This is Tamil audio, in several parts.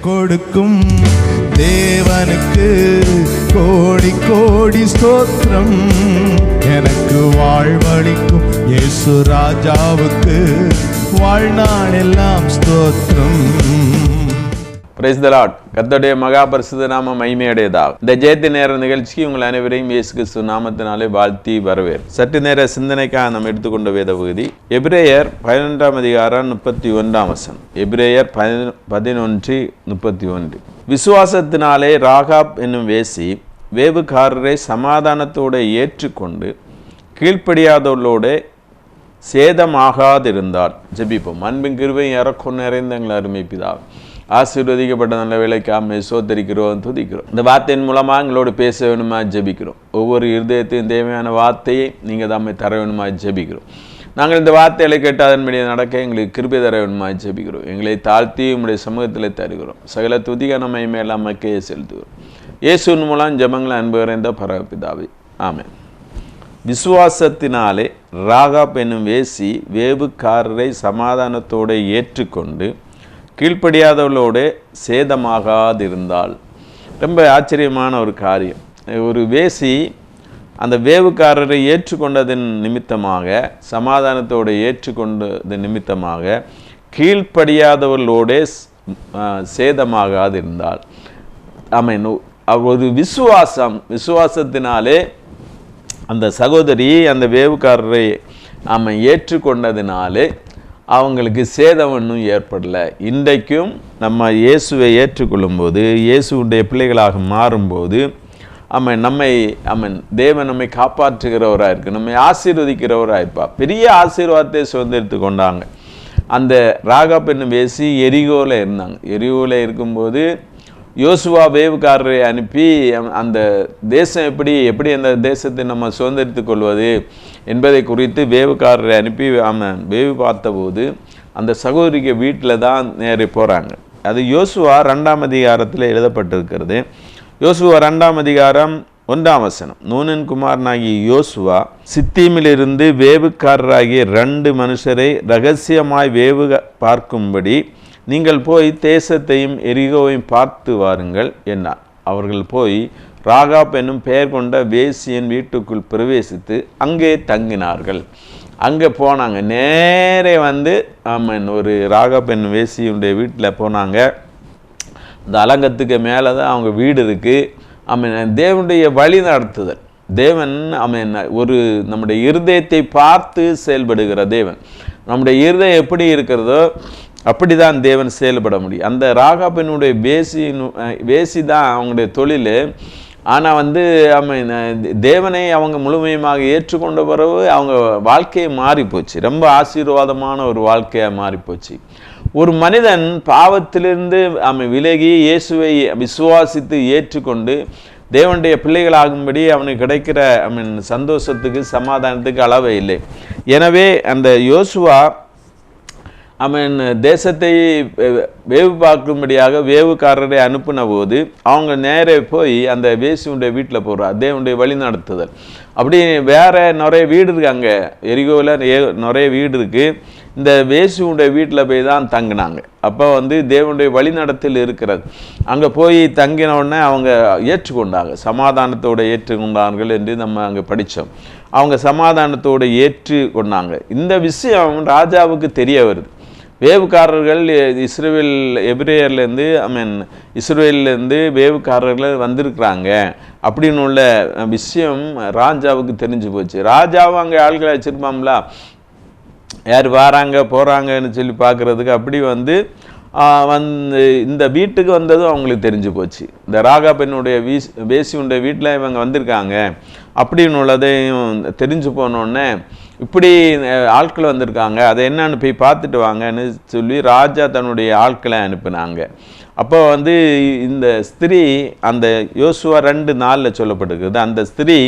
கொடுக்கும் தேவனுக்கு கோடி கோடி ஸ்தோத்திரம். எனக்கு வாழ்வழிக்கும் இயேசு ராஜாவுக்கு வாழ்நாள் எல்லாம் ஸ்தோத்திரம். பிரைஸ் த லார்ட் கத்தோடைய மகாபரிசுத நாம மகிமையடையதாக. இந்த ஜெயத்து நேர நிகழ்ச்சிக்கு உங்கள் அனைவரையும் இயேசு கிறிஸ்து நாமத்தினாலே வாழ்த்தி வரவேர் சற்று நேர சிந்தனைக்காக நாம் எடுத்துக்கொண்ட வேத பகுதி எபிரேயர் பதினொன்றாம் அதிகாரம் முப்பத்தி ஒன்றாம் வசனம். எபிரேயர் பதினொன்று முப்பத்தி ஒன்று. விசுவாசத்தினாலே ராகாப் என்னும் வேசி வேவுக்காரரை சமாதானத்தோடு ஏற்றுக்கொண்டு கீழ்ப்படியாதவர்களோட சேதமாகாதிருந்தார். ஜபிப்போம். அன்பின் கிருவை இறக்கும் நிறைந்த எங்கள் அருமை ஆசீர்வதிக்கப்பட்ட நல்ல வேலைக்காக சோதரிக்கிறோம் துதிக்கிறோம். இந்த வார்த்தையின் மூலமாக எங்களோடு பேச வேணுமா? ஜெபிக்கிறோம். ஒவ்வொரு இருதயத்தையும் தேவையான வார்த்தையை நீங்கள் தாமே தர வேணுமா? ஜெபிக்கிறோம். நாங்கள் இந்த வார்த்தைகளை கேட்டு அதன்படி நடக்க எங்களுக்கு கிருபை தர வேணுமா? ஜெபிக்கிறோம். எங்களை தாழ்த்தி உங்களுடைய சமூகத்தில் தருகிறோம். சகல துதிக நம்மை மேல் செலுத்துகிறோம். இயேசுவின் மூலம் ஜபங்களை அன்பு நிறைந்த பரவப்பிதாவே ஆமென். விசுவாசத்தினாலே ராகாப் என்னும் வேசி வேவுக்காரரை சமாதானத்தோடு ஏற்றுக்கொண்டு கீழ்ப்படியாதவர்களோடு சேதமாகாதிருந்தால். ரொம்ப ஆச்சரியமான ஒரு காரியம். ஒரு வேசி அந்த வேவுக்காரரை ஏற்றுக்கொண்டதன் நிமித்தமாக சமாதானத்தோடு ஏற்றுக்கொண்டது நிமித்தமாக கீழ்ப்படியாதவர்களோடே சேதமாகாது இருந்தால் சேதமாகாதிருந்தாள். அவரது ஒரு விசுவாசம் விசுவாசத்தினாலே அந்த சகோதரி அந்த வேவுக்காரரை அவன் ஏற்றுக்கொண்டதினாலே அவங்களுக்கு சேதம் ஒன்றும் ஏற்படல. இன்றைக்கும் நம்ம இயேசுவை ஏற்றுக்கொள்ளும்போது இயேசுடைய பிள்ளைகளாக மாறும்போது அவன் நம்மை அவன் தேவன் நம்மை காப்பாற்றுகிறவராக இருக்கு நம்மை ஆசீர்வதிக்கிறவராக இருப்பா பெரிய ஆசீர்வாதத்தை சுதந்திரித்து கொண்டாங்க. அந்த ராகா பெண்ணு வேசி எரிகோவில் இருந்தாங்க. எரிகோவில் இருக்கும்போது யோசுவா வேவுக்காரரை அனுப்பி அந்த தேசம் எப்படி எப்படி அந்த தேசத்தை நம்ம சுதந்திரித்துக் கொள்வது என்பதை குறித்து வேவுக்காரரை அனுப்பி அவன் வேவு பார்த்தபோது அந்த சகோதரிக்கு வீட்டில் தான் நேரே போகிறாங்க அது யோசுவா ரெண்டாம் அதிகாரத்தில் எழுதப்பட்டிருக்கிறது. யோசுவா ரெண்டாம் அதிகாரம் ஒன்றாம் வசனம். நூனன் குமாரனாகிய யோசுவா சித்தீமிலிருந்து வேவுக்காரராகிய ரெண்டு மனுஷரை ரகசியமாய் வேவு பார்க்கும்படி நீங்கள் போய் தேசத்தையும் எரிகோவையும் பார்த்து வாருங்கள் என்றார் அவர்கள் போய் ராகாப் என்னும் பெயர் கொண்ட வேசியன் வீட்டுக்குள் பிரவேசித்து அங்கே தங்கினார்கள். அங்கே போனாங்க. நேரே வந்து ஆமாம் ஒரு ராகாப் என்னும் வேசியுடைய வீட்டில் போனாங்க. இந்த அலங்கத்துக்கு மேலே தான் அவங்க வீடு இருக்குது அவன் தேவனுடைய வழி நடத்துதல். தேவன் அவன் ஒரு நம்முடைய இருதயத்தை பார்த்து செயல்படுகிற தேவன். நம்முடைய இருதயம் எப்படி இருக்கிறதோ அப்படி தான் தேவன் செயல்பட முடியும். அந்த ராகாபனுடைய வேசியின் வேசி தான் அவங்களுடைய தொழில். ஆனால் வந்து அவன் தேவனை அவங்க முழுமையுமாக ஏற்றுக்கொண்ட பிறகு அவங்க வாழ்க்கையை மாறி போச்சு ரொம்ப ஆசீர்வாதமான ஒரு வாழ்க்கையாக மாறி போச்சு ஒரு மனிதன் பாவத்திலிருந்து அவன் விலகி இயேசுவை விசுவாசித்து ஏற்றுக்கொண்டு தேவனுடைய பிள்ளைகளாகும்படி அவனுக்கு கிடைக்கிற அவன் சந்தோஷத்துக்கு சமாதானத்துக்கு அளவே இல்லை. எனவே அந்த யோசுவா அவன் தேசத்தை வேவு பார்க்கும்படியாக வேவுக்காரரை அனுப்பின போது அவங்க நேரே போய் அந்த வேசியுடைய வீட்டில் போகிறார் தேவனுடைய வழி நடத்துதல். அப்படி வேற நிறைய வீடு இருக்கு அங்கே. எரிகோவில் நிறைய வீடு இருக்குது இந்த வேசியுடைய வீட்டில் போய் தான் தங்கினாங்க. அப்போ வந்து தேவனுடைய வழிநடத்தல் இருக்கிறது. அங்கே போய் தங்கினவுடனே அவங்க ஏற்றுக்கொண்டாங்க. சமாதானத்தோடு ஏற்றுக்கொண்டார்கள் என்று நம்ம அங்கே படித்தோம் அவங்க சமாதானத்தோடு ஏற்று கொண்டாங்க இந்த விஷயம் ராஜாவுக்கு தெரிய வருது. வேவுக்காரர்கள் இஸ்ரேல் எபிரேயர்லேருந்து ஐ மீன் இஸ்ரேல்லேருந்து வேவுக்காரர்கள் வந்திருக்கிறாங்க. அப்படின்னு உள்ள விஷயம் ராஜாவுக்கு தெரிஞ்சு போச்சு. ராஜாவும் அங்கே ஆள்களை வச்சுருப்பாங்களா யார் வராங்க போகிறாங்கன்னு சொல்லி பார்க்குறதுக்கு அப்படி வந்து வந்து இந்த வீட்டுக்கு வந்ததும் அவங்களுக்கு தெரிஞ்சு போச்சு. இந்த ராகா பெண்ணுடைய வீஸ் வேசியுடைய வீட்டில் இவங்க வந்திருக்காங்க. அப்படின்னு உள்ளதையும் தெரிஞ்சு போனோடனே இப்படி ஆட்கள் வந்திருக்காங்க. அதை என்னன்னு போய் பார்த்துட்டு வாங்கன்னு சொல்லி ராஜா தன்னுடைய ஆட்களை அனுப்புனாங்க. அப்போ வந்து இந்த ஸ்திரீ அந்த யோசுவா ரெண்டு நாளில் சொல்லப்பட்டிருக்குது. அந்த ஸ்திரீ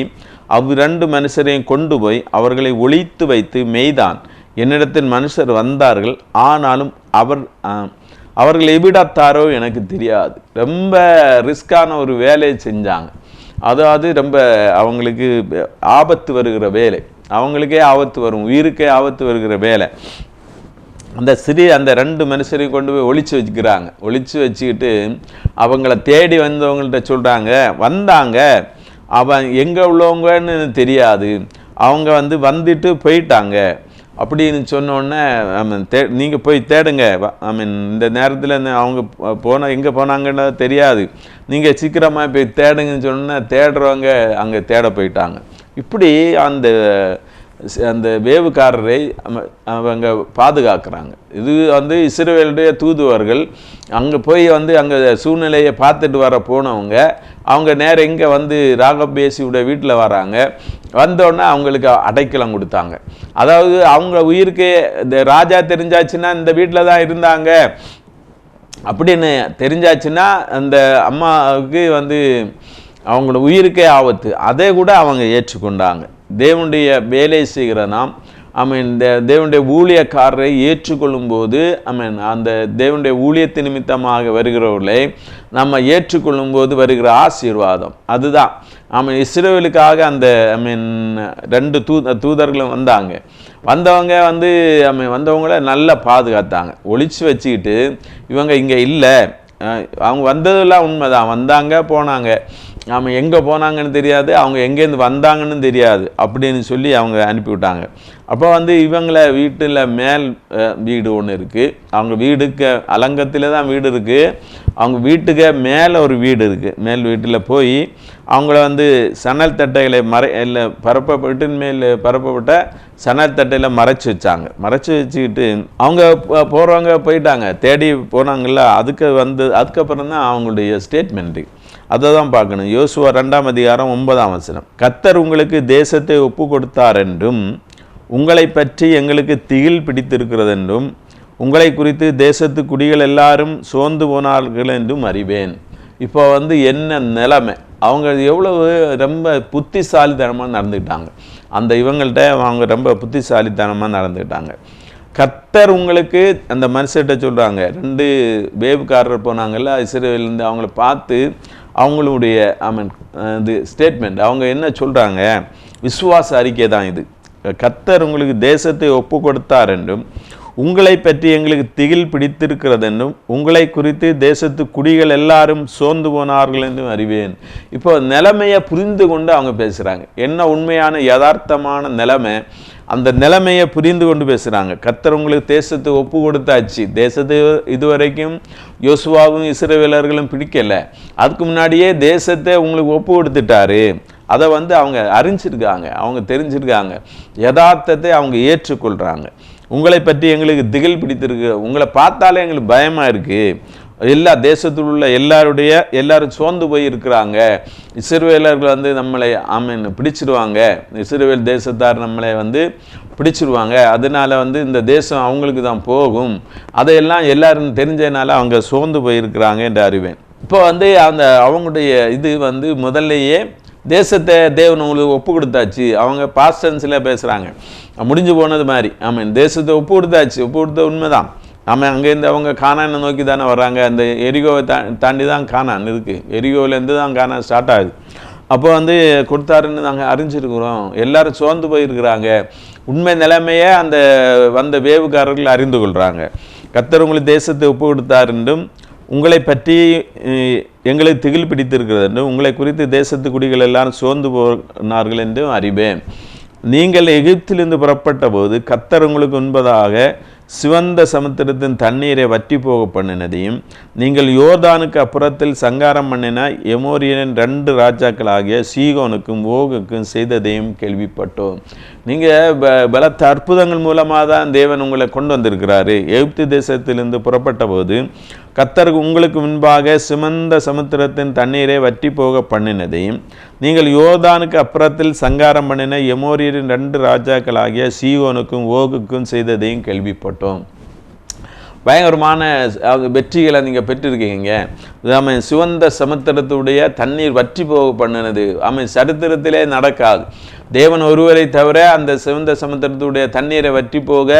அவ் ரெண்டு மனுஷரையும் கொண்டு போய் அவர்களை ஒழித்து வைத்து மெய்தான். என்னிடத்தில் மனுஷர் வந்தார்கள். ஆனாலும் அவர் அவர்கள் எவிடத்தாரோ எனக்கு தெரியாது. ரொம்ப ரிஸ்கான ஒரு வேலையை செஞ்சாங்க. அதாவது ரொம்ப அவங்களுக்கு ஆபத்து வருகிற வேலை. அவங்களுக்கே ஆபத்து வரும் உயிருக்கே ஆபத்து வருகிற வேலை. அந்த சிறிய அந்த ரெண்டு மனுஷரையும் கொண்டு போய் ஒழிச்சு வச்சுக்கிறாங்க. ஒழிச்சு வச்சுக்கிட்டு அவங்கள தேடி வந்தவங்கள்ட்ட சொல்கிறாங்க வந்தாங்க. அவன் எங்கே உள்ளவங்கன்னு தெரியாது. அவங்க வந்து வந்துட்டு போயிட்டாங்க. அப்படின்னு சொன்னோடனே தே நீங்கள் போய் தேடுங்க. ஐ மீன் இந்த நேரத்தில் அவங்க போன எங்கே போனாங்கன்னு தெரியாது. நீங்கள் சீக்கிரமாக போய் தேடுங்கன்னு சொன்னோன்னே தேடுறவங்க அங்கே தேட போயிட்டாங்க. இப்படி அந்த அந்த வேவுக்காரரை அவங்க பாதுகாக்கிறாங்க. இது வந்து இஸ்ரேலுடைய தூதுவர்கள் அங்கே போய் வந்து அங்கே சூழ்நிலையை பார்த்துட்டு வர போனவங்க அவங்க நேரம் இங்கே வந்து ராகபேசியோட வீட்டில் வராங்க. வந்தோடனே அவங்களுக்கு அடைக்கலம் கொடுத்தாங்க. அதாவது அவங்க உயிருக்கு இந்த ராஜா தெரிஞ்சாச்சுன்னா இந்த வீட்டில் தான் இருந்தாங்க. அப்படின்னு தெரிஞ்சாச்சுன்னா அந்த அம்மாவுக்கு வந்து அவங்களோட உயிருக்கே ஆபத்து. அதை கூட அவங்க ஏற்றுக்கொண்டாங்க. தேவனுடைய வேலை செய்கிற நாம் ஐ மீன் தேவனுடைய ஊழியக்காரரை ஏற்றுக்கொள்ளும் போது ஐ மீன் அந்த தேவனுடைய ஊழியத்து நிமித்தமாக வருகிறவர்களை நம்ம ஏற்றுக்கொள்ளும் போது வருகிற ஆசீர்வாதம். அதுதான். ஐ மீன் இஸ்ரேலுக்காக அந்த ஐ மீன் ரெண்டு தூ தூதர்களும் வந்தாங்க. வந்தவங்க வந்து ஐ மீன் வந்தவங்கள நல்லா பாதுகாத்தாங்க. ஒழிச்சு வச்சுக்கிட்டு இவங்க இங்கே இல்லை. அவங்க வந்ததெல்லாம் உண்மைதான். வந்தாங்க போனாங்க. நாம் எங்கே போனாங்கன்னு தெரியாது அவங்க எங்கேருந்து வந்தாங்கன்னு தெரியாது அப்படின்னு சொல்லி அவங்க அனுப்பிவிட்டாங்க. அப்போ வந்து இவங்கள வீட்டில் மேல் வீடு ஒன்று இருக்குது அவங்க வீடுக்கு அலங்கத்தில் தான் வீடு இருக்குது அவங்க வீட்டுக்கு மேலே ஒரு வீடு இருக்குது மேல் வீட்டில் போய் அவங்கள வந்து சணல் தட்டைகளை மறை இல்லை பரப்பப்பட்டு மேல் பரப்பப்பட்ட சணல் தட்டையில் மறைச்சு வச்சாங்க. மறைச்சு வச்சுக்கிட்டு அவங்க போகிறவங்க போயிட்டாங்க. தேடி போனாங்கல்ல அதுக்கு வந்து அதுக்கப்புறம் தான் அவங்களுடைய ஸ்டேட்மெண்ட்டு அதை தான் பார்க்கணும். யோசுவா ரெண்டாம் அதிகாரம் ஒன்பதாம் வசனம். கத்தர் உங்களுக்கு தேசத்தை ஒப்பு கொடுத்தார் என்றும் உங்களை பற்றி எங்களுக்கு திகில் பிடித்திருக்கிறது என்றும் உங்களை குறித்து தேசத்து குடிகள் எல்லாரும் சோர்ந்து போனார்கள் என்றும் அறிவேன். இப்போ வந்து என்ன நிலைமை? அவங்க எவ்வளவு ரொம்ப புத்திசாலித்தனமாக நடந்துக்கிட்டாங்க. அந்த இவங்கள்ட்ட அவங்க ரொம்ப புத்திசாலித்தனமாக நடந்துக்கிட்டாங்க. கத்தர் உங்களுக்கு அந்த மனுஷர்கிட்ட சொல்கிறாங்க ரெண்டு வேவுக்காரர் போனாங்கல்ல இஸ்ரேலேருந்து அவங்கள பார்த்து அவங்களுடைய ஐ மீன் இது ஸ்டேட்மெண்ட் அவங்க என்ன சொல்கிறாங்க விசுவாச அறிக்கை தான் இது. கத்தர் உங்களுக்கு தேசத்தை ஒப்பு கொடுத்தார் என்றும் உங்களை பற்றி எங்களுக்கு திகில் பிடித்திருக்கிறது என்றும் உங்களை குறித்து தேசத்து குடிகள் எல்லாரும் சோர்ந்து போனார்கள் என்றும் அறிவேன். இப்போ நிலைமையை புரிந்து கொண்டு அவங்க பேசுகிறாங்க என்ன உண்மையான யதார்த்தமான நிலைமை? அந்த நிலைமையை புரிந்து கொண்டு பேசுகிறாங்க கத்தர் உங்களுக்கு தேசத்தை ஒப்பு கொடுத்தாச்சு. தேசத்தை இதுவரைக்கும் யோசுவாவும் இஸ்ரவேலர்களும் பிடிக்கலை. அதுக்கு முன்னாடியே தேசத்தை உங்களுக்கு ஒப்பு கொடுத்துட்டாரு. அதை வந்து அவங்க அறிஞ்சிருக்காங்க. அவங்க தெரிஞ்சிருக்காங்க. யதார்த்தத்தை அவங்க ஏற்றுக்கொள்கிறாங்க உங்களை பற்றி எங்களுக்கு திகில் பிடித்திருக்கு. உங்களை பார்த்தாலே எங்களுக்கு பயமாக இருக்குது எல்லா தேசத்தில் உள்ள எல்லாருடைய எல்லாரும் சோர்ந்து போய் இருக்கிறாங்க இஸ்ரவேலர்கள் வந்து நம்மளை ஆமீன் பிடிச்சிருவாங்க. இஸ்ரவேல் தேசத்தார் நம்மளை வந்து பிடிச்சிருவாங்க. அதனால வந்து இந்த தேசம் அவங்களுக்கு தான் போகும். அதையெல்லாம் எல்லாரும் தெரிஞ்சதுனால அவங்க சோர்ந்து போயிருக்கிறாங்க என்று அறிவேன். இப்போ வந்து அந்த அவங்களுடைய இது வந்து முதல்லையே தேசத்தை தேவன் உங்களுக்கு ஒப்பு கொடுத்தாச்சு. அவங்க பாஸ்டன்ஸில் பேசுகிறாங்க முடிஞ்சு போனது மாதிரி. ஆமாம் தேசத்தை ஒப்பு கொடுத்தாச்சு. ஒப்பு கொடுத்த உண்மைதான். ஆமாம் அங்கேருந்து அவங்க கானானை நோக்கி தானே வர்றாங்க. அந்த எரிகோவை தா தாண்டி தான் கானான் இருக்குது எரிகோவிலேருந்து தான் கானான் ஸ்டார்ட் ஆகுது. அப்போ வந்து கொடுத்தாருன்னு நாங்கள் அறிஞ்சிருக்கிறோம். எல்லாரும் சோர்ந்து போயிருக்கிறாங்க. உண்மை நிலைமையை அந்த வந்த வேவுக்காரர்கள் அறிந்து கொள்கிறாங்க கத்தர் உங்களுக்கு தேசத்தை ஒப்பு கொடுத்தார் என்றும் உங்களை பற்றி எங்களை எங்களுக்கு திகில் பிடித்திருக்கிறது என்றும் உங்களை குறித்து தேசத்து குடிகள் எல்லாரும் சோர்ந்து போனார்கள் என்றும் அறிவேன். நீங்கள் எகிப்திலிருந்து புறப்பட்ட போது கத்தர் உங்களுக்கு உண்பதாக சிவந்த சமுத்திரத்தின் தண்ணீரை வற்றி போக பண்ணினதையும் நீங்கள் யோர்தானுக்கு அப்புறத்தில் சங்காரம் பண்ணின எமோரியனின் ரெண்டு ராஜாக்களாகிய சீகோனுக்கும் ஓகுக்கும் செய்ததையும் கேள்விப்பட்டோம். நீங்கள் ப பலத்த அற்புதங்கள் மூலமாக தான் தேவன் உங்களை கொண்டு வந்திருக்கிறாரு. எகிப்து தேசத்திலிருந்து புறப்பட்ட போது கத்தர் உங்களுக்கு முன்பாக சிமந்த சமுத்திரத்தின் தண்ணீரை வற்றி போக பண்ணினதையும் நீங்கள் யோதானுக்கு அப்புறத்தில் சங்காரம் பண்ணின எமோரியரின் ரெண்டு ராஜாக்களாகிய சீவோனுக்கும் ஓகுக்கும் செய்ததையும் கேள்விப்பட்டோம். பயங்கரமான வெற்றிகளை நீங்கள் பெற்றிருக்கீங்க. அவன் சிவந்த சமுத்திரத்துடைய தண்ணீர் வற்றி போக பண்ணினது. அவன் சரித்திரத்திலே நடக்காது. தேவன் ஒருவரை தவிர அந்த சிவந்த சமுத்திரத்துடைய தண்ணீரை வற்றி போக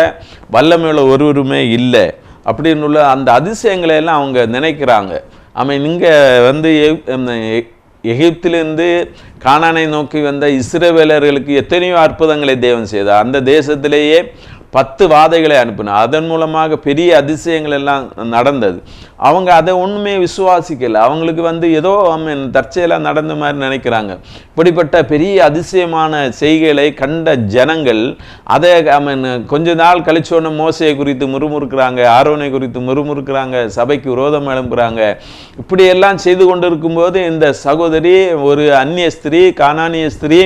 வல்லமையுள்ள ஒருவருமே இல்லை. அப்படின்னு உள்ள அந்த அதிசயங்களை எல்லாம் அவங்க நினைக்கிறாங்க. ஆமாம் இங்கே வந்து எகிப்திலிருந்து கானானை நோக்கி வந்த இஸ்ரவேலர்களுக்கு எத்தனையோ அற்புதங்களை தேவன் செய்தார். அந்த தேசத்திலேயே பத்து வாதைகளை அனுப்பினார். அதன் மூலமாக பெரிய அதிசயங்கள் எல்லாம் நடந்தது. அவங்க அதை ஒன்றுமே விசுவாசிக்கல. அவங்களுக்கு வந்து ஏதோ அவன் தற்செயலாக நடந்த மாதிரி நினைக்கிறாங்க. இப்படிப்பட்ட பெரிய அதிசயமான செய்கைகளை கண்ட ஜனங்கள் அதை மீன் கொஞ்ச நாள் கழிச்சோன்னு மோசையை குறித்து முறுமுறுக்கிறாங்க ஆரோனை குறித்து முறுமுறுக்கிறாங்க சபைக்கு விரோதம் எழும்புகிறாங்க இப்படியெல்லாம் செய்து கொண்டிருக்கும்போது இந்த சகோதரி ஒரு அந்நிய ஸ்திரீ கானானிய ஸ்திரீ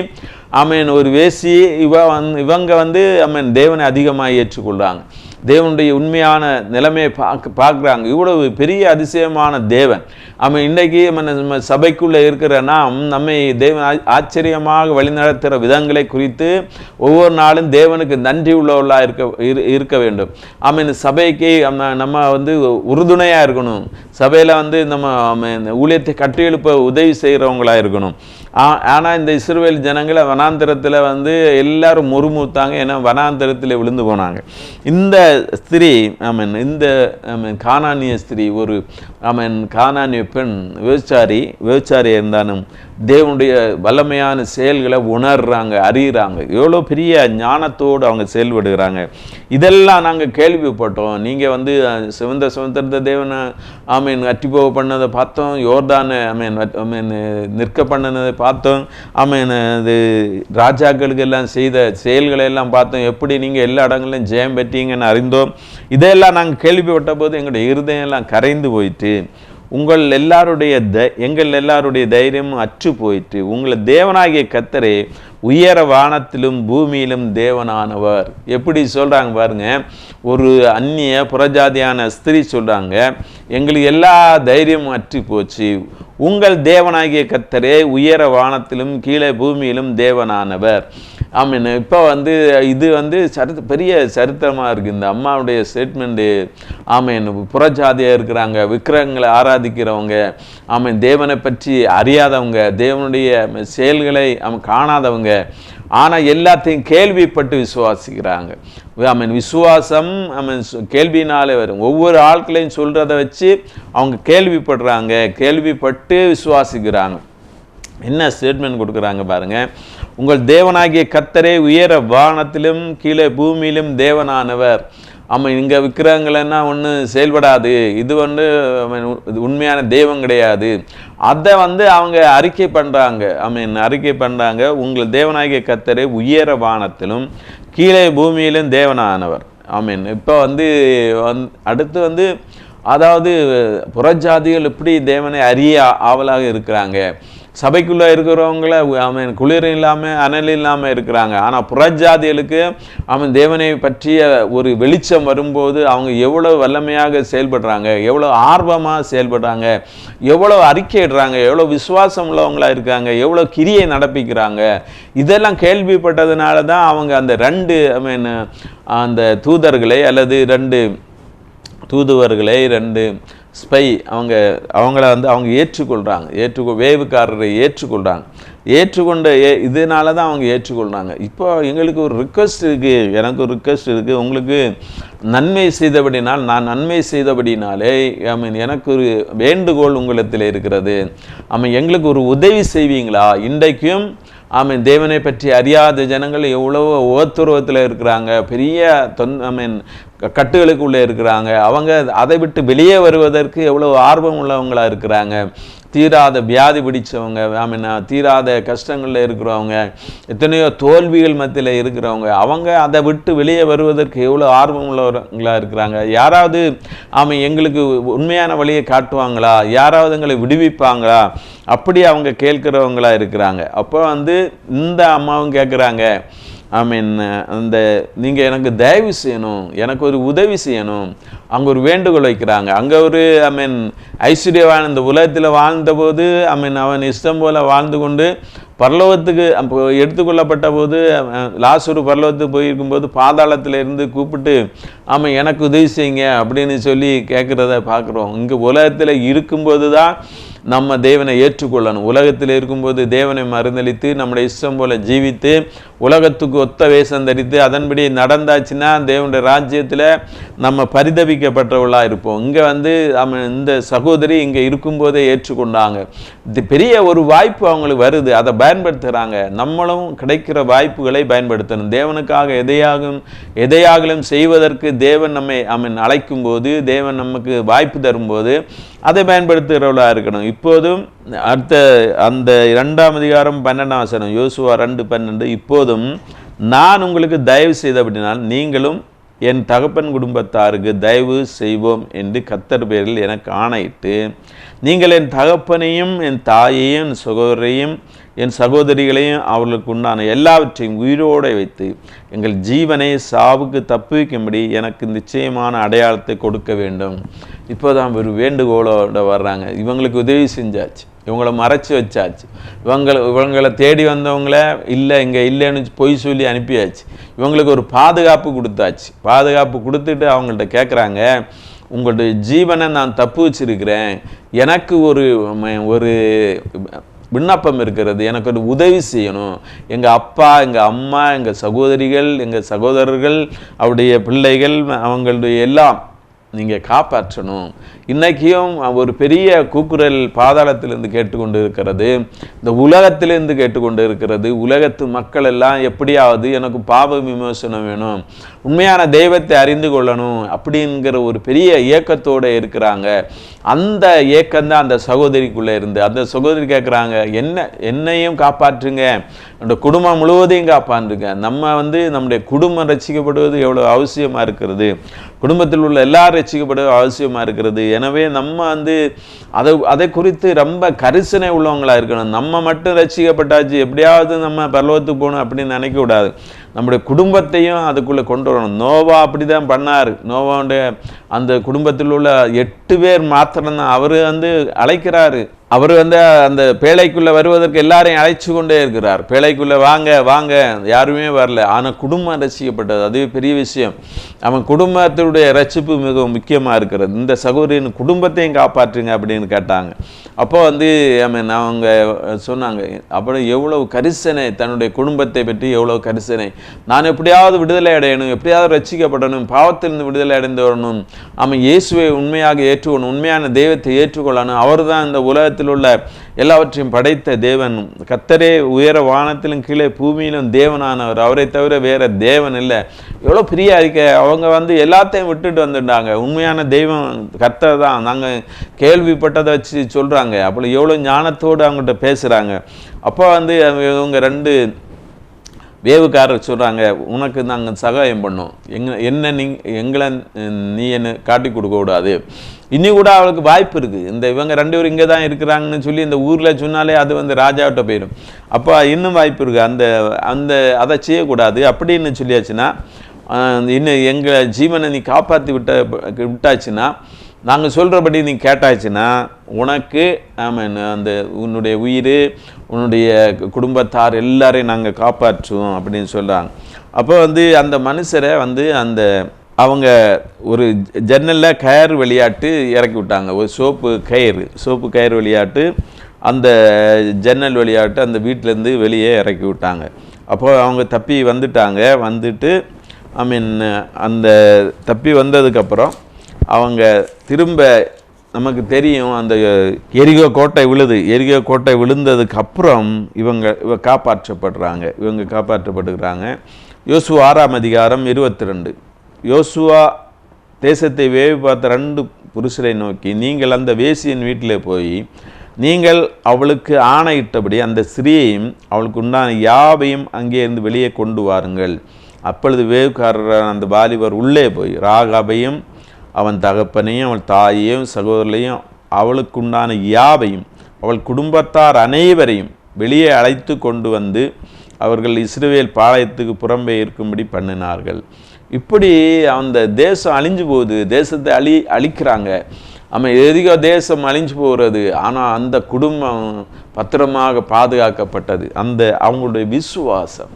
ஆமீன் ஒரு வேசி இவ வந்து இவங்க வந்து ஆமீன் தேவனை அதிகமாக ஏற்றுக்கொள்கிறாங்க தேவனுடைய உண்மையான நிலைமையை பார்க்க பார்க்குறாங்க. இவ்வளவு பெரிய அதிசயமான தேவன். அவன் இன்றைக்கி நம்ம சபைக்குள்ளே இருக்கிற நாம் நம்மை தேவன் ஆச்சரியமாக வழிநடத்துகிற விதங்களை குறித்து ஒவ்வொரு நாளும் தேவனுக்கு நன்றி உள்ளவர்களாக இருக்க இரு- இருக்க வேண்டும். ஆமீன் சபைக்கு நம்ம நம்ம வந்து உறுதுணையாக இருக்கணும். சபையில் வந்து நம்ம ஆமென், ஊழியத்தை கட்டியெழுப்ப உதவி செய்கிறவங்களா இருக்கணும். ஆனால் இந்த இஸ்ரேல் ஜனங்களை வனாந்திரத்தில் வந்து எல்லாரும் முறுமுத்தாங்க. ஏன்னா வனாந்திரத்தில் விழுந்து போனாங்க. இந்த ஸ்திரீ ஆமீன் இந்த ஐ மீன் காணானிய ஸ்திரீ ஒரு ஆமீன் காணானிய பெண் விபச்சாரி விபச்சாரி இருந்தாலும் தேவனுடைய வல்லமையான செயல்களை உணர்றாங்க அறிகிறாங்க எவ்வளோ பெரிய ஞானத்தோடு அவங்க செயல்படுகிறாங்க. இதெல்லாம் நாங்கள் கேள்விப்பட்டோம். நீங்கள் வந்து சிவந்த சுதந்திரத்த தேவனை ஆமீன் அட்டிப்போக பண்ணதை பார்த்தோம். யோர்தானை ஆமீன் ஐ மீன் நிற்க பண்ணினதை பார்த்தோம். ஆமீன் அது ராஜாக்களுக்கு எல்லாம் செய்த செயல்களை எல்லாம் பார்த்தோம். எப்படி நீங்கள் எல்லா இடங்களிலும் ஜெயம் பெற்றீங்கன்னு அறிந்தோம். இதெல்லாம் நாங்கள் கேள்விப்பட்ட போது எங்களுடைய இருதயம் எல்லாம் கரைந்து போயிட்டு உங்கள் எல்லாருடைய த எங்கள் எல்லாருடைய தைரியம் அற்று போயிற்று. உங்களை தேவனாகிய கத்தரே உயர வானத்திலும் பூமியிலும் தேவனானவர். எப்படி சொல்கிறாங்க பாருங்க ஒரு அந்நிய புறஜாதியான ஸ்திரீ சொல்கிறாங்க எங்களுக்கு எல்லா தைரியமும் அற்றி போச்சு. உங்கள் தேவனாகிய கத்தரே உயர வானத்திலும் கீழே பூமியிலும் தேவனானவர். ஆமீன் இப்போ வந்து இது வந்து சரித்த பெரிய சரித்திரமாக இருக்குது இந்த அம்மாவுடைய ஸ்டேட்மெண்ட்டு ஆமீன் புறஜாதியாக இருக்கிறாங்க விக்கிரகங்களை ஆராதிக்கிறவங்க ஆமீன் தேவனை பற்றி அறியாதவங்க தேவனுடைய செயல்களை அவன் காணாதவங்க ஆனால் எல்லாத்தையும் கேள்விப்பட்டு விசுவாசிக்கிறாங்க. ஆமீன் விசுவாசம் ஐ மீன் கேள்வினாலே வரும். ஒவ்வொரு ஆட்களையும் சொல்கிறத வச்சு அவங்க கேள்விப்படுறாங்க கேள்விப்பட்டு விசுவாசிக்கிறாங்க. என்ன ஸ்டேட்மெண்ட் கொடுக்குறாங்க பாருங்கள் உங்கள் தேவனாகிய கத்தரே உயர வானத்திலும் கீழே பூமியிலும் தேவனானவர். ஆமாம் இங்கே விக்கிரகங்களன்னா ஒன்றும் செயல்படாது. இது வந்து இது உண்மையான தெய்வம் கிடையாது. அதை வந்து அவங்க அறிக்கை பண்ணுறாங்க ஐ மீன் அறிக்கை பண்ணுறாங்க உங்கள் தேவனாகிய கத்தரே உயர வானத்திலும் கீழே பூமியிலும் தேவனானவர். ஐ மீன் இப்போ வந்து வந் அடுத்து வந்து அதாவது புறஜாதிகள் எப்படி தேவனை அறிய ஆவலாக இருக்கிறாங்க. சபைக்குள்ளே இருக்கிறவங்கள அவன் குளிர் இல்லாமல் அனல் இல்லாமல் இருக்கிறாங்க. ஆனால் புறஜாதிகளுக்கு அவன் தேவனை பற்றிய ஒரு வெளிச்சம் வரும்போது அவங்க எவ்வளோ வல்லமையாக செயல்படுறாங்க எவ்வளோ ஆர்வமாக செயல்படுறாங்க எவ்வளோ அறிக்கையிடுறாங்க எவ்வளோ விசுவாசம் உள்ளவங்களா இருக்காங்க எவ்வளோ கிரியை நடப்பிக்கிறாங்க. இதெல்லாம் கேள்விப்பட்டதுனால தான் அவங்க அந்த ரெண்டு ஐ மீன் அந்த தூதர்களை அல்லது ரெண்டு தூதுவர்களை ரெண்டு ஸ்பை அவங்க அவங்கள வந்து அவங்க ஏற்றுக்கொள்கிறாங்க ஏற்றுக்கொ வேவுக்காரரை ஏற்றுக்கொள்கிறாங்க ஏற்றுக்கொண்ட ஏ இதனால தான் அவங்க ஏற்றுக்கொள்கிறாங்க இப்போ எங்களுக்கு ஒரு ரிக்வெஸ்ட் இருக்குது எனக்கு ஒரு ரிக்வெஸ்ட் இருக்குது உங்களுக்கு நன்மை செய்தபடினால் நான் நன்மை செய்தபடினாலே ஐ மீன் எனக்கு ஒரு வேண்டுகோள் உங்களிடத்தில் இருக்கிறது. ஆமாம் எங்களுக்கு ஒரு உதவி செய்வீங்களா? இன்றைக்கும் ஆமீன் தேவனை பற்றி அறியாத ஜனங்கள் எவ்வளவோ ஓத்துருவத்தில் இருக்கிறாங்க. பெரிய தொன் ஐ மீன் கட்டுகளுக்குள்ளே இருக்கிறாங்க. அவங்க அதை விட்டு வெளியே வருவதற்கு எவ்வளோ ஆர்வம் உள்ளவங்களாக இருக்கிறாங்க. தீராத வியாதி பிடிச்சவங்க ஆமீனா தீராத கஷ்டங்களில் இருக்கிறவங்க எத்தனையோ தோல்விகள் மத்தியில் இருக்கிறவங்க அவங்க அதை விட்டு வெளியே வருவதற்கு எவ்வளோ ஆர்வம் உள்ளவங்களா இருக்கிறாங்க. யாராவது ஆமாம் எங்களுக்கு உண்மையான வழியை காட்டுவாங்களா? யாராவது எங்களை விடுவிப்பாங்களா? அப்படி அவங்க கேட்குறவங்களா இருக்கிறாங்க. அப்போ வந்து இந்த அம்மாவும் கேட்குறாங்க ஐ மீன் uh, அந்த நீங்கள் எனக்கு தயவு செய்யணும் எனக்கு ஒரு உதவி செய்யணும். அங்கே ஒரு வேண்டுகோள் வைக்கிறாங்க. அங்கே ஒரு ஐ மீன் ஐஸ்வர்யவான் இந்த உலகத்தில் வாழ்ந்தபோது ஐ மீன் அவன் இஷ்டம் போல் வாழ்ந்து கொண்டு பரலோகத்துக்கு எடுத்துக்கொள்ளப்பட்ட போது லாசூர் பரலோகத்துக்கு போயிருக்கும்போது பாதாளத்தில் இருந்து கூப்பிட்டு ஆமாம் எனக்கு உதவி செய்யுங்க அப்படின்னு சொல்லி கேட்குறத பார்க்குறோம் இங்கே உலகத்தில் இருக்கும்போது தான் நம்ம தேவனை ஏற்றுக்கொள்ளணும். உலகத்தில் இருக்கும்போது தேவனை மருந்தளித்து நம்முடைய இஷ்டம் போல ஜீவித்து உலகத்துக்கு ஒத்த வேஷம் தரித்து அதன்படி நடந்தாச்சுன்னா தேவனுடைய ராஜ்யத்தில் நம்ம பரிதவிக்கப்பட்டவர்களாக இருப்போம். இங்கே வந்து அவன் இந்த சகோதரி இங்கே இருக்கும்போதே ஏற்றுக்கொண்டாங்க. இது பெரிய ஒரு வாய்ப்பு அவங்களுக்கு வருது. அதை பயன்படுத்துகிறாங்க நம்மளும் கிடைக்கிற வாய்ப்புகளை பயன்படுத்தணும். தேவனுக்காக எதையாகும் எதையாகலும் செய்வதற்கு தேவன் நம்மை அவன் அழைக்கும் போது தேவன் நமக்கு வாய்ப்பு தரும்போது அதை பயன்படுத்துகிறவளாக இருக்கணும். இப்போதும் அடுத்த அந்த இரண்டாம் அதிகாரம் பன்னெண்டாம் வசனம் யோசுவா ரெண்டு பன்னெண்டு இப்போதும் நான் உங்களுக்கு தயவு செய்த அப்படினால் நீங்களும் என் தகப்பன் குடும்பத்தாருக்கு தயவு செய்வோம் என்று கத்தர் பேரில் எனக்கு ஆணையிட்டு நீங்கள் என் தகப்பனையும் என் தாயையும் என் சகோதரையும் என் சகோதரிகளையும் அவர்களுக்கு உண்டான எல்லாவற்றையும் உயிரோடு வைத்து எங்கள் ஜீவனை சாவுக்கு தப்புவிக்கும்படி எனக்கு நிச்சயமான அடையாளத்தை கொடுக்க வேண்டும். இப்போதான் ஒரு வேண்டுகோளோட வர்றாங்க. இவங்களுக்கு உதவி செஞ்சாச்சு. இவங்கள மறைச்சி வச்சாச்சு. இவங்களை இவங்களை தேடி வந்தவங்கள இல்லை இங்கே இல்லைன்னு பொய் சொல்லி அனுப்பியாச்சு. இவங்களுக்கு ஒரு பாதுகாப்பு கொடுத்தாச்சு. பாதுகாப்பு கொடுத்துட்டு அவங்கள்ட்ட கேட்குறாங்க உங்களுடைய ஜீவனை நான் தப்பு வச்சிருக்கிறேன். எனக்கு ஒரு ம- ஒரு விண்ணப்பம் இருக்கிறது. எனக்கு ஒரு உதவி செய்யணும். எங்கள் அப்பா எங்கள் அம்மா எங்கள் சகோதரிகள் எங்கள் சகோதரர்கள் அவருடைய பிள்ளைகள் அவங்களுடைய எல்லாம் நீங்கள் காப்பாற்றணும். இன்றைக்கியும் ஒரு பெரிய கூக்குரல் பாதாளத்திலிருந்து கேட்டுக்கொண்டு இருக்கிறது இந்த உலகத்திலிருந்து கேட்டுக்கொண்டு இருக்கிறது உலகத்து மக்கள் எல்லாம் எப்படியாவது எனக்கு பாவ விமோசனம் வேணும். உண்மையான தெய்வத்தை அறிந்து கொள்ளணும் அப்படிங்கிற ஒரு பெரிய இயக்கத்தோடு இருக்கிறாங்க. அந்த இயக்கம்தான் அந்த சகோதரிக்குள்ளே இருந்து. அந்த சகோதரி கேட்குறாங்க என்ன என்னையும் காப்பாற்றுங்க. என்னோட குடும்பம் முழுவதையும் காப்பாற்றுங்க. நம்ம வந்து நம்முடைய குடும்பம் ரசிக்கப்படுவது எவ்வளோ அவசியமாக இருக்கிறது? குடும்பத்தில் உள்ள எல்லாரும் ரசிக்கப்பட அவசியமாக இருக்கிறது. எனவே நம்ம வந்து அதை அதை குறித்து ரொம்ப கரிசனை உள்ளவங்களாக இருக்கணும். நம்ம மட்டும் ரசிக்கப்பட்டாச்சு எப்படியாவது நம்ம பரலோகத்துக்கு போகணும் அப்படின்னு நினைக்கக்கூடாது நம்முடைய குடும்பத்தையும் அதுக்குள்ளே கொண்டு வரணும். நோவா அப்படி தான் பண்ணார். நோவாவுடைய அந்த குடும்பத்தில் உள்ள எட்டு பேர் மாத்திரம்தான். அவர் வந்து அழைக்கிறாரு. அவர் வந்து அந்த பேழைக்குள்ளே வருவதற்கு எல்லாரையும் அழைச்சு கொண்டே இருக்கிறார். பேழைக்குள்ளே வாங்க வாங்க. யாருமே வரல. ஆனால் குடும்பம் ரசிக்கப்பட்டது. அது பெரிய விஷயம். அவன் குடும்பத்தினுடைய ரட்சிப்பு மிகவும் முக்கியமாக இருக்கிறது. இந்த சகோதரின் குடும்பத்தையும் காப்பாற்றுங்க அப்படின்னு கேட்டாங்க. அப்போ வந்து அவன் அவங்க சொன்னாங்க அப்புறம் எவ்வளவு கரிசனை தன்னுடைய குடும்பத்தை பற்றி எவ்வளவு கரிசனை. நான் எப்படியாவது விடுதலை அடையணும் எப்படியாவது ரசிக்கப்படணும் பாவத்திலிருந்து விடுதலை அடைந்து வரணும். அவன் இயேசுவை உண்மையாக ஏற்றுக்கணும் உண்மையான தெய்வத்தை ஏற்றுக்கொள்ளணும். அவர் தான் இந்த உலகத்தில் உள்ள எல்லாவற்றையும் படைத்த தேவன் கத்தரே உயர வானத்திலும் கீழே பூமியிலும் தேவனானவர். அவரை தவிர வேற தேவன் இல்லை. எவ்வளோ ஃப்ரீயா இருக்க அவங்க வந்து எல்லாத்தையும் விட்டுட்டு வந்துட்டாங்க. உண்மையான தெய்வம் கர்த்தர் தான். நாங்கள் கேள்விப்பட்டதை வச்சு சொல்கிறாங்க அப்போ எவ்வளோ ஞானத்தோடு அவங்ககிட்ட பேசுகிறாங்க அப்போ வந்து இவங்க ரெண்டு வேவுக்காரர் சொல்கிறாங்க உனக்கு நாங்கள் சகாயம் பண்ணோம். எங்க என்ன நீ எங்களை நீ என்ன காட்டி கொடுக்க கூடாது இனி கூட அவளுக்கு வாய்ப்பு இருக்குது. இந்த இவங்க ரெண்டு பேரும் இங்கே தான் இருக்கிறாங்கன்னு சொல்லி இந்த ஊரில் சொன்னாலே அது வந்து ராஜாவிட்ட போயிடும் அப்போ இன்னும் வாய்ப்பு இருக்குது அந்த அந்த அதை செய்யக்கூடாது அப்படின்னு சொல்லியாச்சுன்னா இன்னும் எங்களை ஜீவனை நீ காப்பாற்றி விட்ட விட்டாச்சுன்னா நாங்கள் சொல்கிறபடி நீ கேட்டாச்சுன்னா உனக்கு ஆமாம் அந்த உன்னுடைய உயிர் உன்னுடைய குடும்பத்தார் எல்லாரையும் நாங்கள் காப்பாற்றுவோம் அப்படின்னு சொல்கிறாங்க அப்போ வந்து அந்த மனுஷரை வந்து அந்த அவங்க ஒரு ஜன்னலில் கயிறு விளையாட்டு இறக்கி விட்டாங்க. ஒரு சோப்பு கயிறு சோப்பு கயிறு விளையாட்டு அந்த ஜன்னல் விளையாட்டு அந்த வீட்டிலேருந்து வெளியே இறக்கி விட்டாங்க. அப்போது அவங்க தப்பி வந்துட்டாங்க. வந்துட்டு ஐ மீன் அந்த தப்பி வந்ததுக்கப்புறம் அவங்க திரும்ப நமக்கு தெரியும் அந்த எரிகோ கோட்டை விழுது. எரிகோ கோட்டை விழுந்ததுக்கு அப்புறம் இவங்க இவ காப்பாற்றப்படுறாங்க. இவங்க காப்பாற்றப்படுகிறாங்க. யோசு ஆறாம் அதிகாரம் இருபத்தி ரெண்டு. யோசுவா தேசத்தை வேவி பார்த்த ரெண்டு புருஷரை நோக்கி நீங்கள் அந்த வேசியின் வீட்டில் போய் நீங்கள் அவளுக்கு ஆணையிட்டபடி அந்த ஸ்திரீயையும் அவளுக்கு உண்டான யாவையும் அங்கே இருந்து வெளியே கொண்டு வாருங்கள். அப்பொழுது வேவுக்காரரான அந்த வாலிபர் உள்ளே போய் ராகாபையும் அவன் தகப்பனையும் அவள் தாயையும் சகோதரரையும் அவளுக்குண்டான யாவையும் அவள் குடும்பத்தார் அனைவரையும் வெளியே அழைத்து கொண்டு வந்து அவர்கள் இஸ்ரேல் பாளையத்துக்கு புறம்பே இருக்கும்படி பண்ணினார்கள். இப்படி அந்த தேசம் அழிஞ்சு போகுது தேசத்தை அழி அழிக்கிறாங்க. நம்ம எதிகோ தேசம் அழிஞ்சு போகிறது ஆனால் அந்த குடும்பம் பத்திரமாக பாதுகாக்கப்பட்டது. அந்த அவங்களுடைய விசுவாசம்.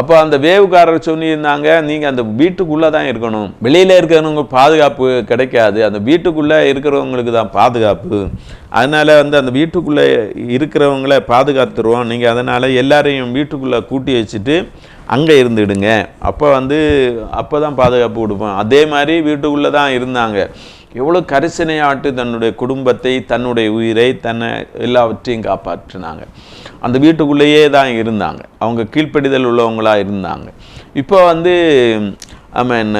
அப்போ அந்த வேவுக்காரர் சொல்லியிருந்தாங்க நீங்கள் அந்த வீட்டுக்குள்ளே தான் இருக்கணும். வெளியில் இருக்கிறவங்க பாதுகாப்பு கிடைக்காது. அந்த வீட்டுக்குள்ளே இருக்கிறவங்களுக்கு தான் பாதுகாப்பு. அதனால் வந்து அந்த வீட்டுக்குள்ளே இருக்கிறவங்கள பாதுகாத்துருவோம். நீங்கள் அதனால் எல்லாரையும் வீட்டுக்குள்ளே கூட்டி வச்சுட்டு அங்கே இருந்துடுங்க. அப்போ வந்து அப்போ தான் பாதுகாப்பு கொடுப்போம். அதே மாதிரி வீட்டுக்குள்ளே தான் இருந்தாங்க. எவ்வளோ கரிசனையாட்டு தன்னுடைய குடும்பத்தை தன்னுடைய உயிரை தன்னை எல்லாவற்றையும் காப்பாற்றினாங்க. அந்த வீட்டுக்குள்ளேயே தான் இருந்தாங்க. அவங்க கீழ்ப்படிதல் உள்ளவங்களாக இருந்தாங்க. இப்போ வந்து ஐ மீன்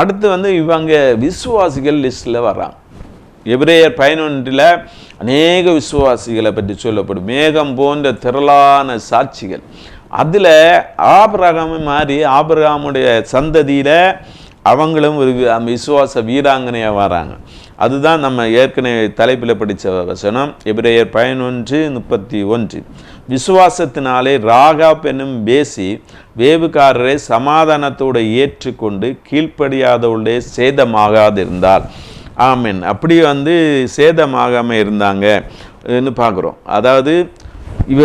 அடுத்து வந்து இவங்க விசுவாசிகள் லிஸ்ட்டில் வர்றாங்க. எபிரேயர் பதினொன்றில் அநேக விசுவாசிகளை பற்றி சொல்லப்படும். மேகம் போன்ற திரளான சாட்சிகள். அதில் ஆபிரகாமை மாதிரி ஆபிரகாமுடைய சந்ததியில் அவங்களும் ஒரு விசுவாச வீராங்கனையாக வராங்க. அதுதான் நம்ம ஏற்கனவே தலைப்பில் படித்த வசனம். எபிரேயர் பதினொன்று முப்பத்தி ஒன்று. விசுவாசத்தினாலே ராகாப் என்னும் பேசி வேவுக்காரரை சமாதானத்தோடு ஏற்றுக்கொண்டு கீழ்ப்படியாதவளுடைய சேதமாகாதிருந்தால் ஆமீன். அப்படி வந்து சேதமாகாமல் இருந்தாங்கன்னு பார்க்குறோம் அதாவது இவ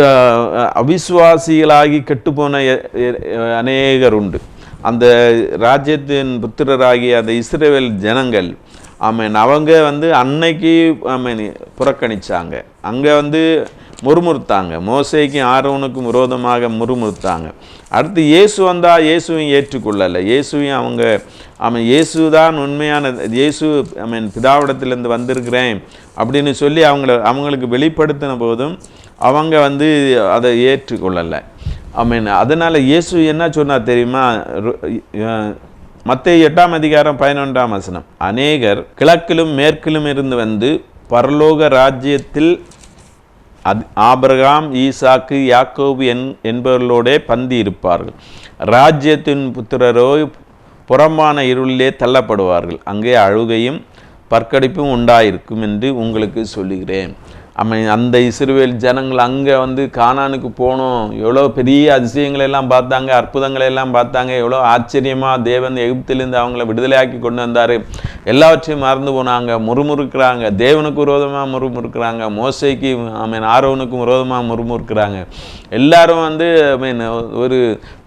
அவிசுவாசிகளாகி கெட்டுப்போன எ- அநேகர் உண்டு அந்த ராஜ்யத்தின் புத்திரராகிய அந்த இஸ்ரேல் ஜனங்கள் ஆமென் அவங்க வந்து அன்னைக்கு ஆமென் புறக்கணித்தாங்க அங்கே வந்து முறுமுறுத்தாங்க. மோசைக்கும் ஆரோனுக்கும் விரோதமாக முறுமுறுத்தாங்க. அடுத்து இயேசு வந்தால் இயேசுவையும் ஏற்றுக்கொள்ளலை. இயேசுவையும் அவங்க அவன் இயேசு தான் உண்மையான இயேசு ஐ மீன் பிதாவிடத்திலேருந்து வந்திருக்கிறேன் அப்படின்னு சொல்லி அவங்கள அவங்களுக்கு வெளிப்படுத்தின போதும் அவங்க வந்து அதை ஏற்றுக்கொள்ளலை. ஐ மீன் அதனால் இயேசு என்ன சொன்னார் தெரியுமா? மத்திய எட்டாம் அதிகாரம் பதினொன்றாம் வசனம். அநேகர் கிழக்கிலும் மேற்கிலும் இருந்து வந்து பரலோக ராஜ்யத்தில் அது ஆபிரகாம் ஈசாக்கு யாக்கோபு என் என்பவர்களோடே பந்தி இருப்பார்கள். ராஜ்யத்தின் புத்திரரோ புறம்பான இருளிலே தள்ளப்படுவார்கள். அங்கே அழுகையும் பற்கடிப்பும் உண்டாயிருக்கும் என்று உங்களுக்கு சொல்லுகிறேன். அமை அந்த இசிறுவேல் ஜனங்கள் அங்கே வந்து கானானுக்கு போனோம். எவ்வளோ பெரிய அதிசயங்களை எல்லாம் பார்த்தாங்க அற்புதங்களை எல்லாம் பார்த்தாங்க. எவ்வளோ ஆச்சரியமாக தேவன் எகிப்திலிருந்து அவங்கள விடுதலையாக்கி கொண்டு வந்தார். எல்லாவற்றையும் மறந்து போனாங்க முறுமுறுக்கிறாங்க. தேவனுக்கு விரோதமாக முறுமுறுக்கிறாங்க. மோசைக்கு ஐ மீன் ஆரோனுக்கும் விரோதமாக முறுமுறுக்கிறாங்க. எல்லாரும் வந்து ஐ மீன் ஒரு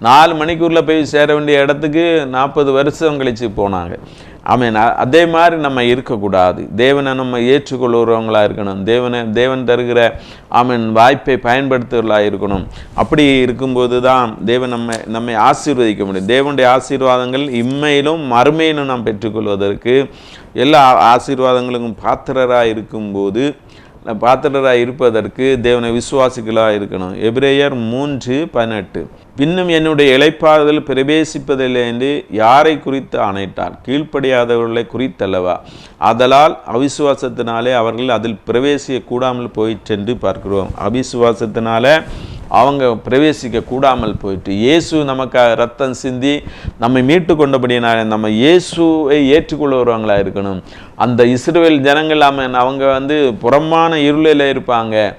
நாலு மணிக்குள்ளே போய் சேர வேண்டிய இடத்துக்கு நாற்பது வருஷம் கழித்து போனாங்க. ஆமென். அதே மாதிரி நம்ம இருக்கக்கூடாது. தேவனை நம்ம ஏற்றுக்கொள்கிறவங்களா இருக்கணும். தேவனை தேவன் தருகிற ஆமென் வாய்ப்பை பயன்படுத்துகிறவர்களாக இருக்கணும். அப்படி இருக்கும்போது தான் தேவன் நம்ம நம்மை ஆசீர்வதிக்க முடியும். தேவனுடைய ஆசீர்வாதங்கள் இம்மையிலும் மறுமையிலும் நாம் பெற்றுக்கொள்வதற்கு எல்லா ஆசீர்வாதங்களுக்கும் பாத்திரராக இருக்கும்போது பாத்திரராக இருப்பதற்கு தேவனை விசுவாசிகளாக இருக்கணும். எபிரேயர் மூன்று பதினெட்டு. பின்னும் என்னுடைய இழைப்பாறுதல் பிரவேசிப்பதில்லை என்று யாரை குறித்து ஆணையிட்டார்? கீழ்ப்படியாதவர்களை குறித்தல்லவா? ஆதலால் அவிசுவாசத்தினாலே அவர்கள் அதில் பிரவேசிய கூடாமல் போயிற்றென்று பார்க்கிறோம். அவிசுவாசத்தினால அவங்க பிரவேசிக்க கூடாமல் போயிட்டு இயேசு நமக்காக ரத்தம் சிந்தி நம்மை மீட்டு கொண்டபடினால நம்ம இயேசுவை ஏற்றுக்கொள்கிறவங்களா இருக்கணும். அந்த இஸ்ரேல் ஜனங்கள் ஆமென், அவங்க வந்து புறமான இருளில் இருப்பாங்க.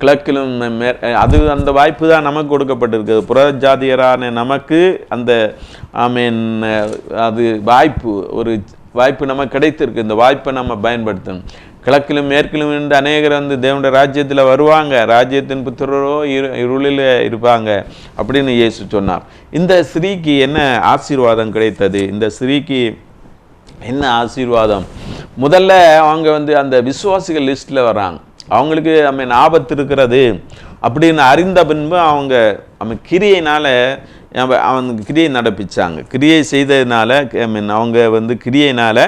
கிழக்கிலும் மே- அது அந்த வாய்ப்பு தான் நமக்கு கொடுக்கப்பட்டிருக்குது புறஜாதியரான நமக்கு அந்த ஆமீன் அது வாய்ப்பு ஒரு வாய்ப்பு நமக்கு கிடைத்திருக்கு. இந்த வாய்ப்பை நம்ம பயன்படுத்தணும். கிழக்கிலும் மேற்கிலும் இருந்து அநேகர் வந்து தேவனுடைய ராஜ்யத்தில் வருவாங்க. ராஜ்யத்தின் புத்திரரோ இரு இருளில் இருப்பாங்க அப்படின்னு இயேசு சொன்னார். இந்த ஸ்ரீக்கு என்ன ஆசீர்வாதம் கிடைத்தது? இந்த ஸ்திரீக்கு என்ன ஆசீர்வாதம்? முதல்ல அவங்க வந்து அந்த விசுவாசிகள் லிஸ்ட்டில் வராங்க. அவங்களுக்கு ஐ மீன் ஆபத்து இருக்கிறது? அப்படின்னு அறிந்த பின்பு அவங்க அவன் கிரியைனால் அவன் கிரியை நடப்பிச்சாங்க. கிரியை செய்ததுனால ஐ மீன் அவங்க வந்து கிரியையினால்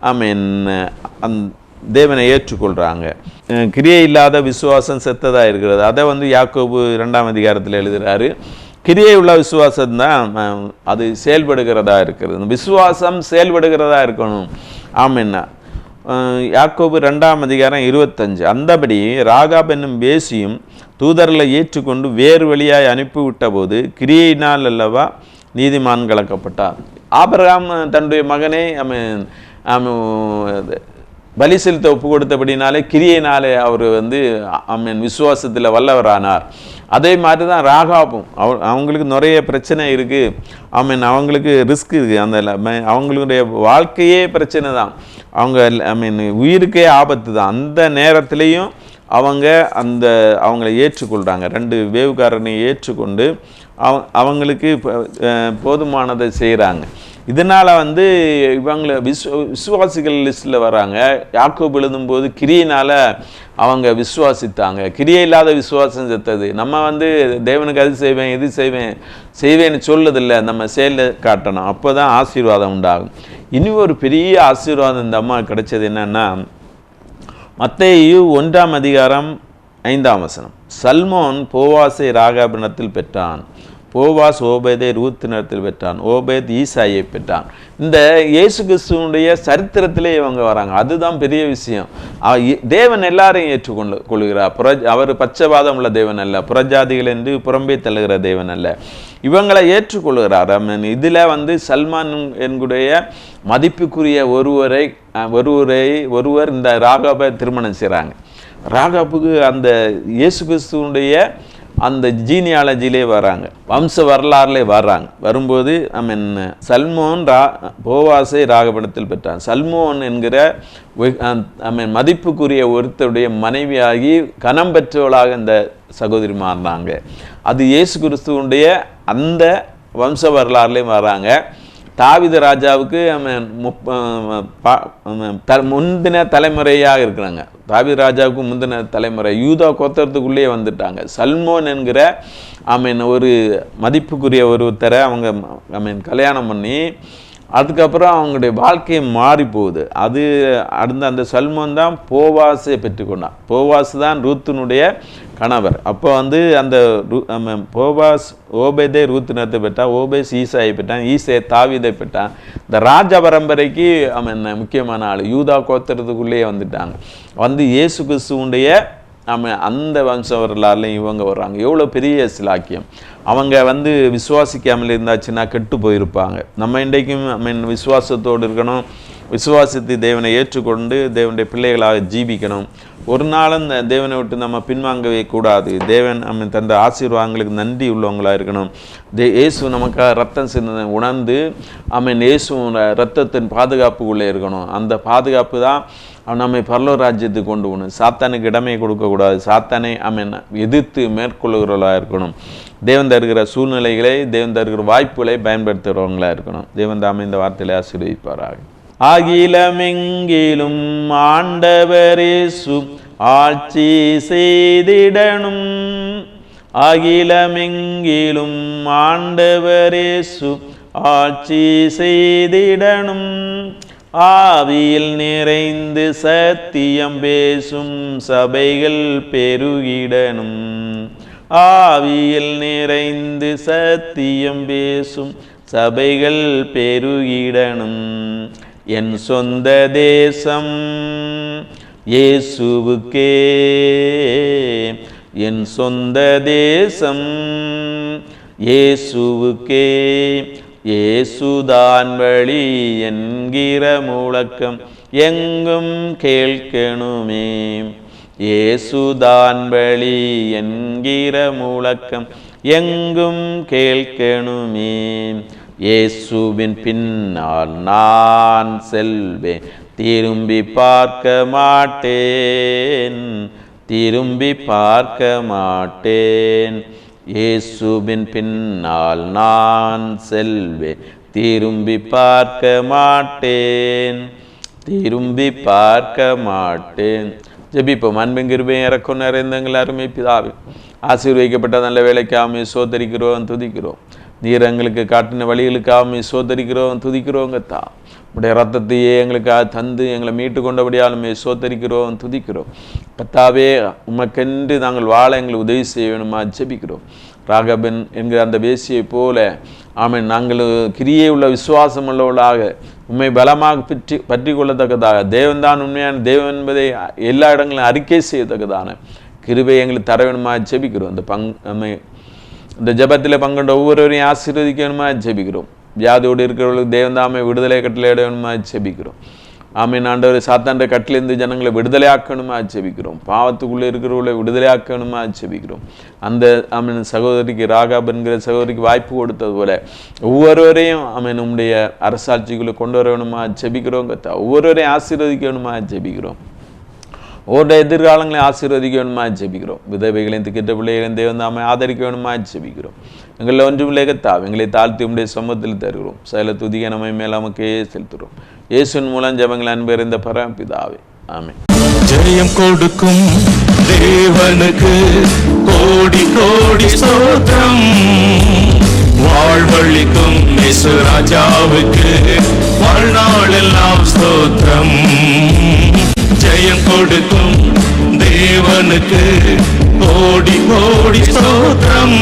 ஐ மீன் அந் தேவனை ஏற்றுக்கொள்கிறாங்க கிரியை இல்லாத விசுவாசம் செத்ததாக இருக்கிறது. அதை வந்து யாக்கோபு இரண்டாம் அதிகாரத்தில் எழுதுகிறாரு கிரியை உள்ள விசுவாசம் தான் அது செயல்படுகிறதா இருக்கிறது. விசுவாசம் செயல்படுகிறதா இருக்கணும். ஆமென்னா. யாக்கோபு ரெண்டாம் அதிகாரம் இருபத்தஞ்சு. அந்தபடி ராகாப் என்னும் பேசியும் தூதர்களை ஏற்றுக்கொண்டு வேறு வழியாய் அனுப்பிவிட்ட போது கிரியையினால் அல்லவா நீதிமான் கலக்கப்பட்டார் ஆபிரகாம் தன்னுடைய மகனை அவன் அவன் பலி செலுத்த ஒப்பு கொடுத்தபடினாலே கிரியையினாலே அவர் வந்து அவன் விசுவாசத்தில் வல்லவரானார். அதே மாதிரி தான் ராகாபும். அவ அவங்களுக்கு நிறைய பிரச்சனை இருக்குது அவன் அவங்களுக்கு ரிஸ்க் இருக்குது அந்த அவங்களுடைய வாழ்க்கையே பிரச்சனை தான். அவங்க ஐ மீன் உயிருக்கே ஆபத்து தான். அந்த நேரத்திலையும் அவங்க அந்த அவங்கள ஏற்றுக்கொள்கிறாங்க ரெண்டு வேவுக்காரனை ஏற்றுக்கொண்டு அவ அவங்களுக்கு போதுமானதை செய்கிறாங்க இதனால் வந்து இவங்கள விஸ்வ விசுவாசிகள் லிஸ்ட்டில் வராங்க யாக்கோப் எழுதும்போது கிரியினால் அவங்க விசுவாசித்தாங்க. கிரியை இல்லாத விசுவாசம் செத்தது. நம்ம வந்து தேவனுக்கு அது செய்வேன் இது செய்வேன் செய்வேன்னு சொல்லதில்லை. நம்ம செயலில் காட்டணும். அப்போ தான் ஆசீர்வாதம் உண்டாகும். இனி ஒரு பெரிய ஆசீர்வாதம் இந்த அம்மா கிடைச்சது என்னன்னா மத்தையு ஒன்றாம் அதிகாரம் ஐந்தாம் வசனம். சல்மோன் போவாசை ராகாபினத்தில் பெற்றான். போவாஸ் ஓபேதை ரூத்தினத்தில் பெற்றான். ஓபேத் ஈசாயை பெற்றான். இந்த இயேசு கிறிஸ்துவனுடைய சரித்திரத்திலே இவங்க வராங்க. அதுதான் பெரிய விஷயம். இ- தேவன் எல்லாரையும் ஏற்றுக்கொண்டு கொள்கிறார். புற அவர் பச்சைவாதம் உள்ள தேவன் அல்ல. புறஜாதிகள் என்று புறம்பே தள்ளுகிற தேவன் அல்ல. இவங்களை ஏற்றுக்கொள்கிறார். இதில் வந்து சல்மான் என்குடைய மதிப்புக்குரிய ஒருவரை ஒருவரை ஒருவர் இந்த ராகாபை திருமணம் செய்கிறாங்க. ராகாபுக்கு அந்த இயேசு கிறிஸ்துவனுடைய அந்த ஜீனியாலஜிலே வராங்க. வம்ச வரலாறுலே வர்றாங்க. வரும்போது நம்ம என்ன சல்மோன் ரா போவாசை ராகபடத்தில் பெற்றான். சல்மோன் என்கிற ஐ மதிப்புக்குரிய ஒருத்தருடைய மனைவியாகி கனம் பெற்றவளாக இந்த சகோதரி மாறினாங்க. அது இயேசு கிறிஸ்துவனுடைய அந்த வம்ச வரலாறுலேயும் வராங்க தாவித ராஜாவுக்கு அவன் முப்ப பா- த முந்தின தலைமுறையாக இருக்கிறாங்க. தாவித ராஜாவுக்கு முந்தின தலைமுறை. யூதா கோத்திரத்துக்குள்ளேயே வந்துட்டாங்க. சல்மோன் என்கிற ஐ மீன் ஒரு மதிப்புக்குரிய ஒருத்தரை அவங்க ஐ மீன் கல்யாணம் பண்ணி அதுக்கப்புறம் அவங்களுடைய வாழ்க்கை மாறி போகுது. அது அடுத்த அந்த சல்மோன் தான் போவாஸை பெற்றுக்கொண்டான் போவாஸ் தான் ரூத்தினுடைய கணவர். அப்போ வந்து அந்த போவாஸ் ஓபேதே ரூத்தினத்தை பெற்றான் ஓபேஸ் ஈசாயை பெற்றான் ஈசே தாவிதை பெற்றான். இந்த ராஜ பரம்பரைக்கு அவன் முக்கியமான ஆள்? யூதா கோத்திரத்துக்குள்ளேயே வந்துட்டாங்க. வந்து இயேசு கிறிஸ்துவனுடைய நம்ம அந்த வம்ச வரலாறுலையும் இவங்க வர்றாங்க. எவ்வளோ பெரிய சிலாக்கியம். அவங்க வந்து விசுவாசிக்காமல் இருந்தாச்சுன்னா கெட்டு போயிருப்பாங்க. நம்ம இன்றைக்கும் ஐ மீன் விசுவாசத்தோடு இருக்கணும். விசுவாசித்து தேவனை ஏற்றுக்கொண்டு தேவனுடைய பிள்ளைகளாக ஜீவிக்கணும். ஒரு நாளும் தேவனை விட்டு நம்ம பின்வாங்கவே கூடாது. தேவன் நம்ம தந்த ஆசீர்வாதங்களுக்கு நன்றி உள்ளவங்களாக இருக்கணும். தே இயேசு நமக்காக ரத்தம் சிந்தனை உணர்ந்து அவன் இயேசு ரத்தத்தின் பாதுகாப்புக்குள்ளே இருக்கணும். அந்த பாதுகாப்பு தான் அவன் நம்மை பரலோ ராஜ்யத்துக்கு கொண்டு போகணும். சாத்தானுக்கு இடமே கொடுக்கக்கூடாது. சாத்தானை அவன் எதிர்த்து மேற்கொள்ளுகிறவர்களாக இருக்கணும். தேவன் தருகிற சூழ்நிலைகளை தேவன் தருகிற வாய்ப்புகளை பயன்படுத்துகிறவங்களாக இருக்கணும். தேவன் தாமே இந்த வார்த்தையில ஆசீர்வதிப்பாராக. அகிலமெங்கிலும் ஆண்டவரேசு ஆட்சி செய்திடணும். அகிலமெங்கிலும் ஆண்டவரேசு ஆட்சி செய்திடணும். ஆவியில் நிறைந்து சத்தியம் பேசும் சபைகள் பெருகிடனும். ஆவியில் நிறைந்து சத்தியம் பேசும் சபைகள் பெருகிடனும். என் சொந்த தேசம் இயேசுவுக்கே. என் சொந்த தேசம் இயேசுவுக்கே. ஏசுதான் வழி என்கிற முழக்கம் எங்கும் கேட்கணுமே. ஏசுதான் வழி என்கிற முழக்கம் எங்கும் கேட்கணுமே. இயேசுவின் பின்னால் நான் செல்வேன் திரும்பி பார்க்க மாட்டேன் திரும்பி பார்க்க மாட்டேன். இயேசுவின் பின்னால் நான் செல்வேன் திரும்பி பார்க்க மாட்டேன். திரும்பி பார்க்க மாட்டேன். ஜெபிப்போம். அன்பின் கிருபையும் இறக்கும் நிறைந்தங்கள் அருமை பிதாவே. ஆசீர்வதிக்கப்பட்ட நல்ல வேலைக்காமே சோதரிக்கிறோம் துதிக்கிறோம். நீர் எங்களுக்கு காட்டின வழிகளுக்காமே சோதரிக்கிறோம் துதிக்கிறோங்க தான் உடைய ரத்தத்தையே எங்களுக்காக தந்து எங்களை மீட்டு கொண்டபடியாலும் சோத்தரிக்கிறோம் துதிக்கிறோம். பத்தாவே உமக்கென்று நாங்கள் வாழ எங்களுக்கு உதவி செய்ய வேணுமா ஜெபிக்கிறோம். ராகபன் என்கிற அந்த வேசியை போல ஆமென் நாங்கள் கிரியை உள்ள விசுவாசம் உள்ளவளாக உண்மை பலமாக பற்றி பற்றி கொள்ளத்தக்கதாக தேவன்தான் உண்மையான தேவன் என்பதை எல்லா இடங்களிலும் அறிக்கை செய்யத்தக்கதான கிருபை எங்களுக்கு தர வேணுமா ஜெபிக்கிறோம். இந்த பங் நம்ம இந்த ஜெபத்தில் பங்கொண்ட ஒவ்வொருவரையும் ஆசீர்வதிக்கணுமா ஜெபிக்கிறோம். வியாதியோடு இருக்கிறவர்களுக்கு தேவந்தாமை விடுதலை கட்டளையிடணுமா ஜெபிக்கிறோம். ஆமீன் ஆண்டவர் சாத்தாண்ட கட்டிலேருந்து ஜனங்களை விடுதலையாக்கணுமா ஜெபிக்கிறோம். பாவத்துக்குள்ளே இருக்கிறவர்களை விடுதலையாக்கணுமா ஜெபிக்கிறோம். அந்த ஆமீன் சகோதரிக்கு ராகாப் என்கிற சகோதரிக்கு வாய்ப்பு கொடுத்தது போல ஒவ்வொருவரையும் ஆமீன் உம்முடைய அரசாட்சிக்குள்ளே கொண்டு வரணுமா வேணுமா ஜெபிக்கிறோம் கத்தா. ஒவ்வொருவரையும் ஆசீர்வதிக்கணுமா ஜெபிக்கிறோம். ஒவ்வொரு எதிர்காலங்களையும் ஆசீர்வதிக்க வேணுமா ஜெபிக்கிறோம். விதவைகளையும் திக்கிட்ட பிள்ளைகளையும் தேவன் தாமை ஆதரிக்க வேணுமா ஜெபிக்கிறோம். எங்களை ஒன்றுமில்லை கத்தாவே எங்களை தாழ்த்தி உடைய சமூகத்தில் தருகிறோம். சகல துதிக நம்மை மேல் நமக்கே செலுத்துகிறோம். இயேசுவின் மூலம் ஜபங்கள் அன்பு இந்த பரம்பிதாவே ஆமே ஜெயம் கொடுக்கும் தேவனுக்கு கோடி கோடி சோத்திரம் வாழ்வழிக்கும் இயேசு ராஜாவுக்கு வாழ்நாளெல்லாம் ஸ்தோத்திரம். ஜெயம் கொடுக்கும் தேவனுக்கு கோடி கோடி ஸ்தோத்திரம்